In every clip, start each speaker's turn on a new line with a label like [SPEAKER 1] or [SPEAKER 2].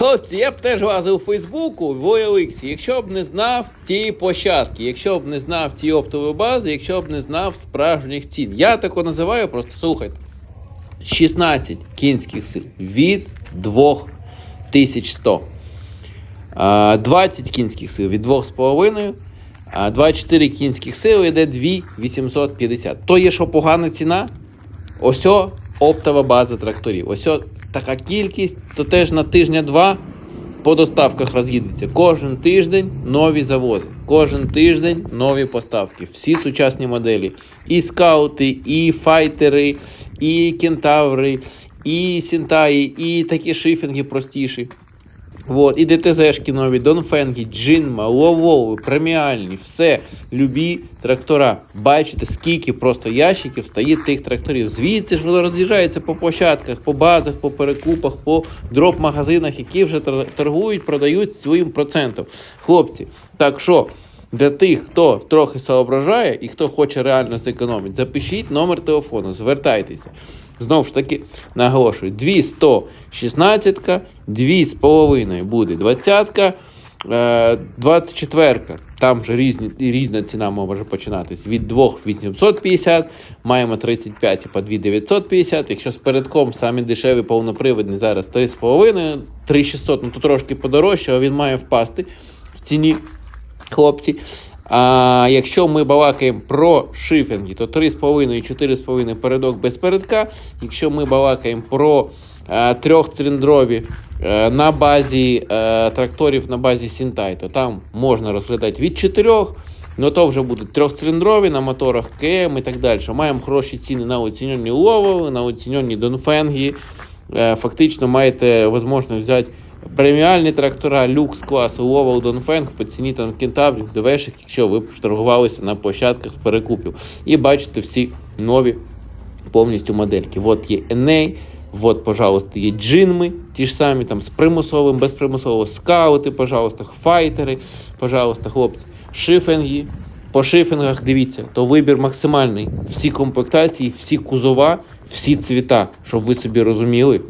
[SPEAKER 1] Хлопці, я б теж лазив у Фейсбуку в OLX, якщо б не знав тієї площадки, якщо б не знав ті оптової бази, якщо б не знав справжніх цін. Я тако називаю, просто слухайте. 16 кінських сил від 2100. 20 кінських сил від 2,5. 24 кінських сил йде 2850. То є що погана ціна? Ось оптова база тракторів. Ось така кількість, то теж на тижня-два по доставках роз'їдеться. Кожен тиждень нові завози. Кожен тиждень нові поставки. Всі сучасні моделі. І скаути, і файтери, і кентаври, і сінтаї, і такі шифінги простіші. Вот, і ДТЗшки нові, Донфенки, Джинма, Ловови, преміальні, все, любі трактора. Бачите, скільки просто ящиків стоїть тих тракторів. Звідси ж воно роз'їжджається по площадках, по базах, по перекупах, по дроп-магазинах, які вже торгують, продають своїм процентом. Хлопці, так що. Для тих, хто трохи соображає і хто хоче реально зекономити, запишіть номер телефону, звертайтеся. Знову ж таки, наголошую, 216, 2,5 буде 20, 24, там вже різні, різна ціна може починатись від 2,850, маємо 35 по 2,950, якщо з передком самі дешеві повнопривідні зараз 3,5, 3,600, ну то трошки подорожче, а він має впасти в ціні хлопці. А якщо ми балакаємо про шифінги, то 3,5 і 4,5 передок без передка. Якщо ми балакаємо про е, трьохциліндрові е, на базі е, тракторів на базі Сінтай, то там можна розглядати від 4. Ну то вже будуть трьохциліндрові на моторах КМ і так далі. Маємо хороші ціни на оцінені Ловови, на оцінені Донфенги. Фактично маєте можливість взяти преміальні трактора люкс класу Ловал Донфенг по ціні там кентаврів, довешик, якщо ви торгувалися на площадках в перекупів. І бачите всі нові повністю модельки. От є NA, от, пожалуйста, є джинми, ті ж самі там з примусовим, без примусового, скаути, пожалуйста, файтери, пожалуйста, хлопці, шифенги. По шифінгах дивіться, то вибір максимальний. Всі комплектації, всі кузова, всі цвіта, щоб ви собі розуміли.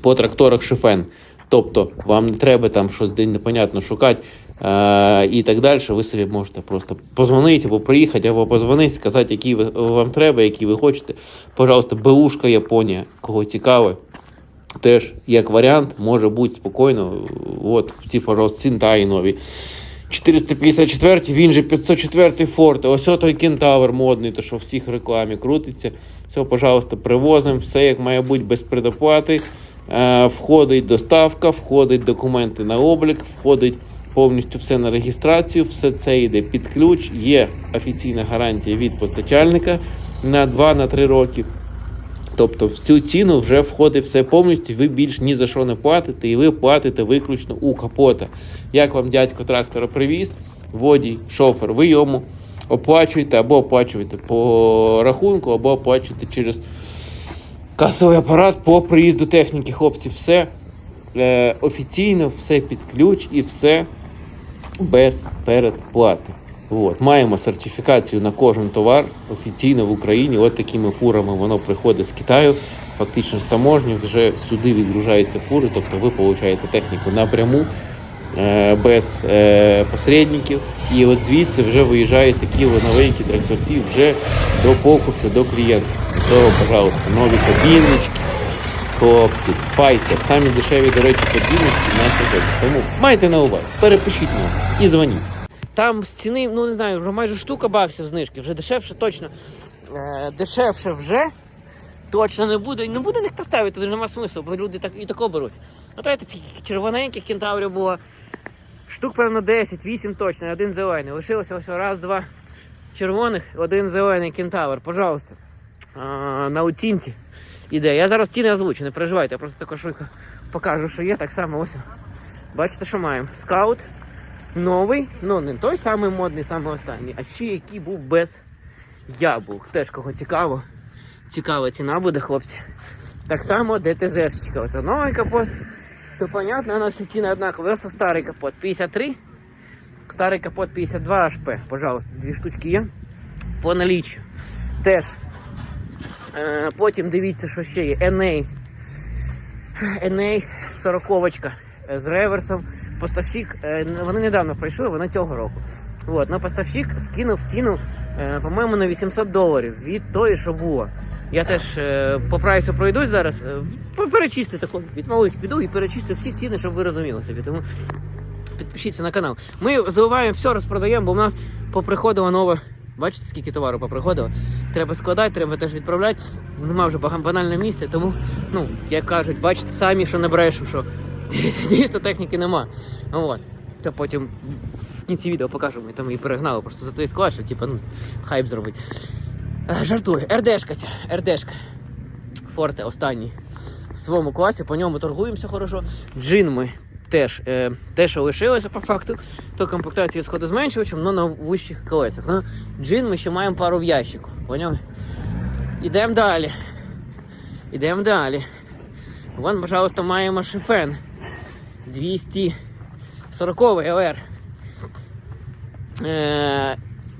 [SPEAKER 1] По тракторах шифен. Тобто вам не треба там щось де непонятно шукати е- і так далі. Ви собі можете просто позвонити або приїхати, або позвонити, сказати, які ви, вам треба, які ви хочете. Пожалуйста, БУшка Японія, кого цікаве. Теж як варіант може бути спокійно. От ці, пожалуйста, Сінтаї нові. 454, він же 504 Форте. Ось той кентавр модний, то що в всіх рекламі крутиться. Все, пожалуйста, привозимо, все як має бути без предоплати. Е, Входить доставка, входить документи на облік, входить повністю все на реєстрацію, все це йде під ключ. Є офіційна гарантія від постачальника на 2-3 роки. Тобто в цю ціну вже входить все повністю, ви більш ні за що не платите, і ви платите виключно у капота. Як вам дядько трактора привіз, водій, шофер, ви йому оплачуєте або оплачуєте по рахунку, або оплачуєте через касовий апарат по приїзду техніки. Хлопці, все е, офіційно, все під ключ і все без передплати. От. Маємо сертифікацію на кожен товар офіційно в Україні. От такими фурами воно приходить з Китаю. Фактично з таможні вже сюди відгружаються фури, тобто ви получаєте техніку напряму без е, посередників. І от звідси вже виїжджають такі новенькі тракторці вже до покупця, до клієнта. Все, пожалуйста, нові кабіночки, хлопці, файтер. Самі дешеві, до речі, кабіночки на сьогодні. Тому майте на увазі, перепишіть номер і дзвоніть.
[SPEAKER 2] Там з ціни, ну не знаю, вже майже штука баксів знижки, вже дешевше точно. Е, дешевше вже точно не буде. Не буде ніхто ставити, тут нема смислу, бо люди так і тако беруть. А давайте цих червоненьких кентаврів було штук, певно, 10, 8 точно, один зелений. Лишилося ось раз, два червоних, один зелений кентавр. Пожалуйста. А, на оцінці іде. Я зараз ціни озвучу, не переживайте, я просто тако швидко покажу, що є. Так само ось. Бачите, що маємо? Скаут. Новий, ну не той самий модний, самий останній, а ще який був без яблук. Теж кого цікаво. Цікава ціна буде, хлопці. Так само ДТЗшечка. Оце новий капот. То понятно, вона всі ціни однакові. Ось старий капот 53. Старий капот 52 HP. Пожалуйста, дві штучки є. По наліччю. Теж. Е, потім дивіться, що ще є. NA. NA 40 е, з реверсом. Поставщик, е, вони недавно пройшли, вони цього року. От, но поставщик скинув ціну, е, по-моєму, на 800 доларів від тої, що було. Я теж е, по прайсу пройдусь зараз, е, таку, малих піду і перечислю всі ціни, щоб ви розуміли собі. Тому підпишіться на канал. Ми заливаємо все, розпродаємо, бо в нас поприходило нове. Бачите, скільки товару поприходило? Треба складати, треба теж відправляти. Нема вже банального місця, тому, ну, як кажуть, бачите самі, що не брешу, що дійсно техніки нема. От. Та потім в кінці відео покажу, ми там її перегнали просто за цей склад, що типу, ну, хайп зробить. Е, Жартую, РДшка ця, РДшка. Форте останній в своєму класі, по ньому торгуємося хорошо. Джин ми теж е, те, що лишилося по факту, то комплектація сходу зменшувачем, але на вищих колесах. Ну, джин ми ще маємо пару в ящику. Поняли? Ідемо далі. Ідемо далі. Вон, пожалуйста, маємо шифен 240 ЛР. Е,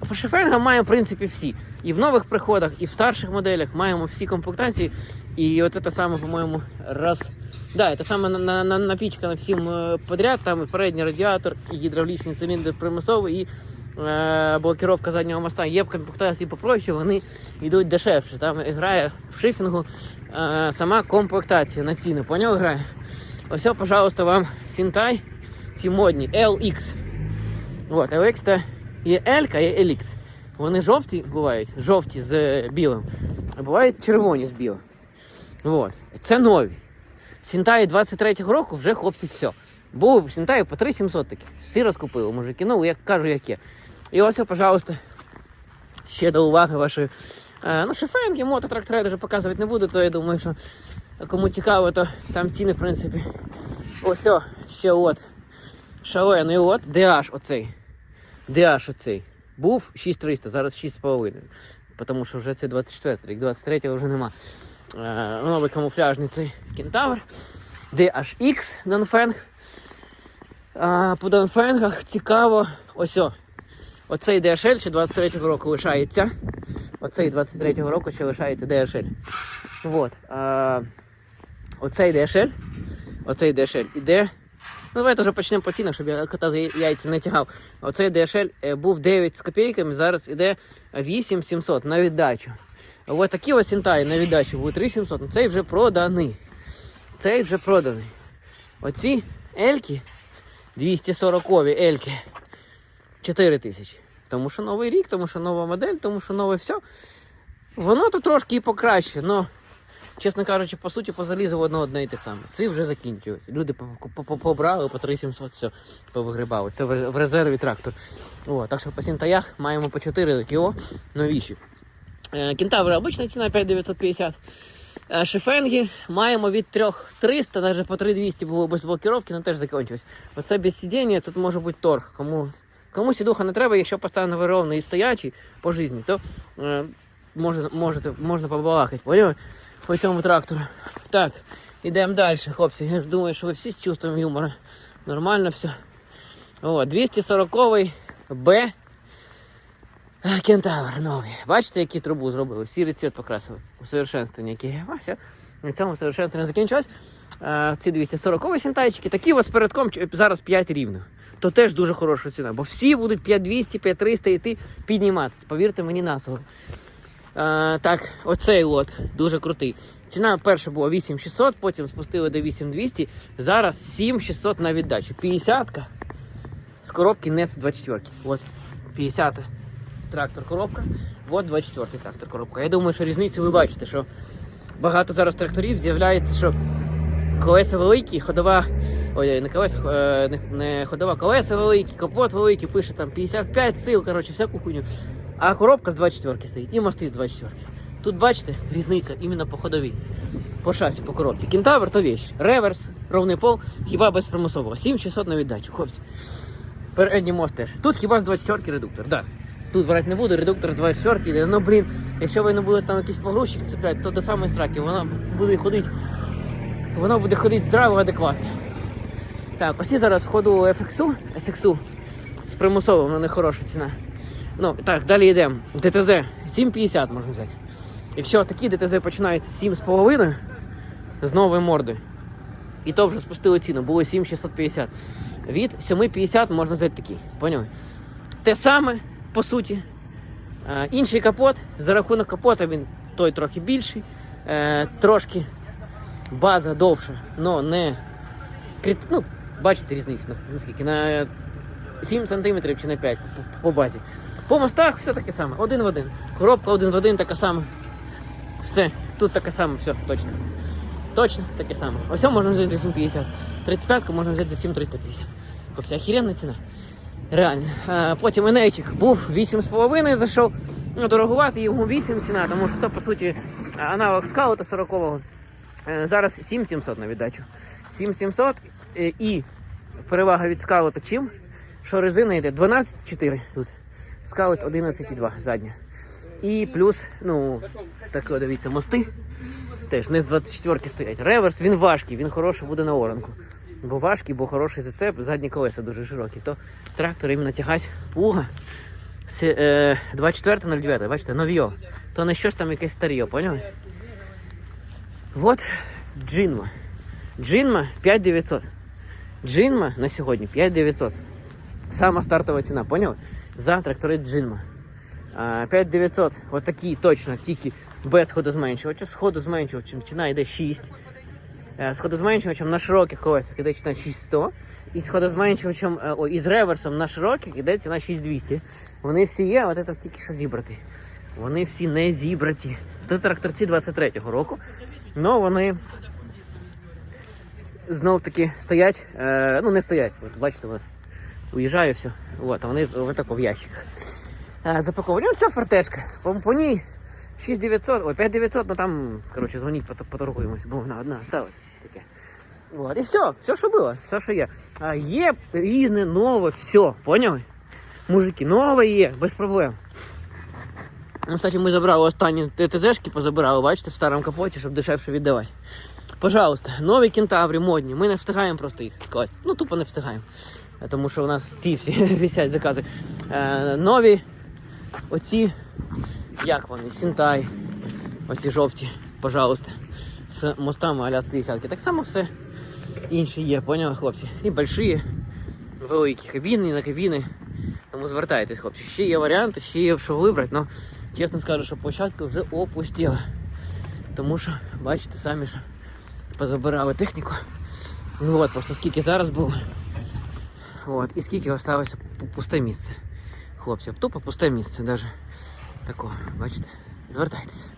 [SPEAKER 2] по шифенгам маємо, в принципі, всі. І в нових приходах, і в старших моделях маємо всі комплектації. І от це саме, по-моєму, раз. Да, це саме на, на, на, напічкано всім е, подряд. Там і передній радіатор, і гідравлічний циліндр примусовий, і е, блокировка заднього моста. Є комплектації попроще, вони йдуть дешевше. Там грає в шифінгу е, сама комплектація на ціну. Поняв грає? Ось, пожалуйста, вам Сінтай, ці модні LX. От, LX це є L, є LX. Вони жовті бувають, жовті з білим, а бувають червоні з білим. От. Це нові. Сінтаї 23-го року вже хлопці все. Були Сінтаї по 3700 такі. Всі розкупили, мужики. Ну, як кажу, яке. І ось, пожалуйста, ще до уваги ваші. Е, ну, шифенки, мототрактори даже показувати не буду, то я думаю, що кому цікаво, то там ціни, в принципі. Ось, ще от. Шалений от, DH оцей. DH оцей. Був 6300, зараз 6,5. Тому що вже це 24 рік, 23-го вже нема. Е, новий камуфляжний цей кентавр. DHX Донфенг. А, по Донфенгах цікаво. Ось о. Оцей DHL ще 23-го року лишається. Оцей 23-го року ще лишається DHL. Вот. А, оцей DHL. Оцей DHL іде. Ну, давайте вже почнемо по цінах, щоб я кота за яйця не тягав. Оцей DHL е, був 9 з копійками, зараз іде 8700 на віддачу. Ось такі ось сінтаї на віддачу були 3700, ну цей вже проданий. Цей вже проданий. Оці ельки, 240-ві ельки, 4 тисячі. Тому що новий рік, тому що нова модель, тому що нове все. Воно то трошки і покраще, але, чесно кажучи, по суті, по залізу воно одне і те саме. Ці вже закінчуються. Люди по- по- по- побрали по 3700, все, повигрібали. Це в резерві трактор. О, так що по сінтаях маємо по 4 кіло новіші. Е, Кентаври обична ціна 5950. Е, Шифенги маємо від 3300, навіть по 3200 було без блокировки, але теж закінчилось. Оце без сидіння, тут може бути торг. Кому, кому сідуха не треба, якщо пацан вирований і стоячий по житті, то е, може, можете, можна побалакати. Поняли? По цьому трактору. Так, ідемо далі, хлопці. Я ж думаю, що ви всі з чувством юмора. Нормально все. О, 240 Б. Кентавр новий. Бачите, які трубу зробили? Сірий цвіт покрасили. Усовершенствування, які. А, все. На цьому усовершенствування закінчилось. Ці 240 сінтайчики, такі у вас передком зараз 5 рівно. То теж дуже хороша ціна, бо всі будуть 5200, 5300 йти підніматися. Повірте мені на слово. Е, так, оцей лот дуже крутий. Ціна перша була 8600, потім спустили до 8200, зараз 7600 на віддачу. 50-ка з коробки NES 24. От 50 трактор коробка, от 24 трактор коробка. Я думаю, що різницю ви бачите, що багато зараз тракторів з'являється, що колеса великі, ходова. Ой, не колеса, е, не, не ходова, колеса великі, капот великий, пише там 55 сил, коротше, всяку хуйню. А коробка з 24 стоїть і мости з 24. Тут бачите, різниця іменно по ходовій. По шасі, по коробці. Кентавр то вещь. Реверс, ровний пол, хіба без примусового. 7600 на віддачу, хлопці. Передній мост теж. Тут хіба з 24 редуктор. Да. Тут врать не буде, редуктор 24 йде. Ну блін, якщо ви не будете там якийсь погрузчик цепляти, то до самої сраки вона буде ходити. Воно буде ходити здраво, адекватно. Так, ось зараз ходу FX, SX з примусовим, воно не хороша ціна. Ну, так, далі йдемо. ДТЗ 7,50 можна взяти. Якщо такі ДТЗ починаються 7,5 з новою мордою. І то вже спустили ціну, було 7650. Від 750 можна взяти такий. Поняли? Те саме, по суті. Е, інший капот, за рахунок капота він той трохи більший, е, трошки база довша, але не ну, бачите різницю наскільки, на 7 см чи на 5 по, по базі. По мостах все таке саме, один в один. Коробка один в один така сама. Все, тут таке саме, все, точно. Точно таке саме. Ось можна взяти за 750. 35-ку можна взяти за 7350. Хлопці, охеренна ціна. Реально. А, потім енейчик був 8,5 зайшов. Ну, дорогувати йому 8 ціна, тому що то, по суті, аналог скаута 40-го. Е, Зараз 7700 на віддачу. 7700 е, і перевага від скаута чим? Що резина йде 12,4 тут. Скаут 11,2 задня. І плюс, ну, так дивіться, мости. Теж не з 24 стоять. Реверс, він важкий, він хороший буде на оранку. Бо важкий, бо хороший зацеп, задні колеса дуже широкі. То трактор іменно тягать пуга. Е, 24.09, бачите, нов'йо. То не щось там якесь старьо, поняли? Вот Джинма. Джинма 5900. Джинма на сьогодні 5900. Сама стартова ціна, поняли? За тракторець Джинма. 5900, от такі точно, тільки без ходозменшувача. З ходозменшувачем ціна йде 6. Е, З ходозменшувачем на широких колесах іде ціна 6100. І з ходозменшувачем, е, о, і з реверсом на широких іде ціна 6200. Вони всі є, от це тільки що зібраті. Вони всі не зібраті. Це тракторці 23-го року. Ну вони знов таки стоять, е, ну не стоять. От бачите, от, уїжджаю все. От, а вони тако в ящиках. Запаковані. Ну, ця фортешка. По, по ній 6900, ой, 5900, ну там, коротше, дзвоніть, пот- поторгуємось, бо вона одна осталась. Таке. От, і все, все, що було, все, що є. А є різне, нове, все, поняли? Мужики, нове є, без проблем. Ну, Кстати, ми забрали останні ТТЗшки, позабирали, бачите, в старому капоті, щоб дешевше віддавати. Пожалуйста, нові кентаврі модні. Ми не встигаємо просто їх скласти. Ну, тупо не встигаємо. Тому що у нас ці всі висять закази. Е, нові оці, як вони, Сінтай, оці жовті, пожалуйста, з мостами аля з 50 Так само все інше є, поняли, хлопці? І больші, великі кабіни, і на кабіни. Тому звертайтесь, хлопці. Ще є варіанти, ще є що вибрати, але чесно скажу, що площадка вже опустіла. Тому що, бачите самі, що позабирали техніку. Ну от, просто скільки зараз було. От, і скільки залишилося пусте місце. Хлопці, тупо пусте місце, навіть такого, бачите? Звертайтеся.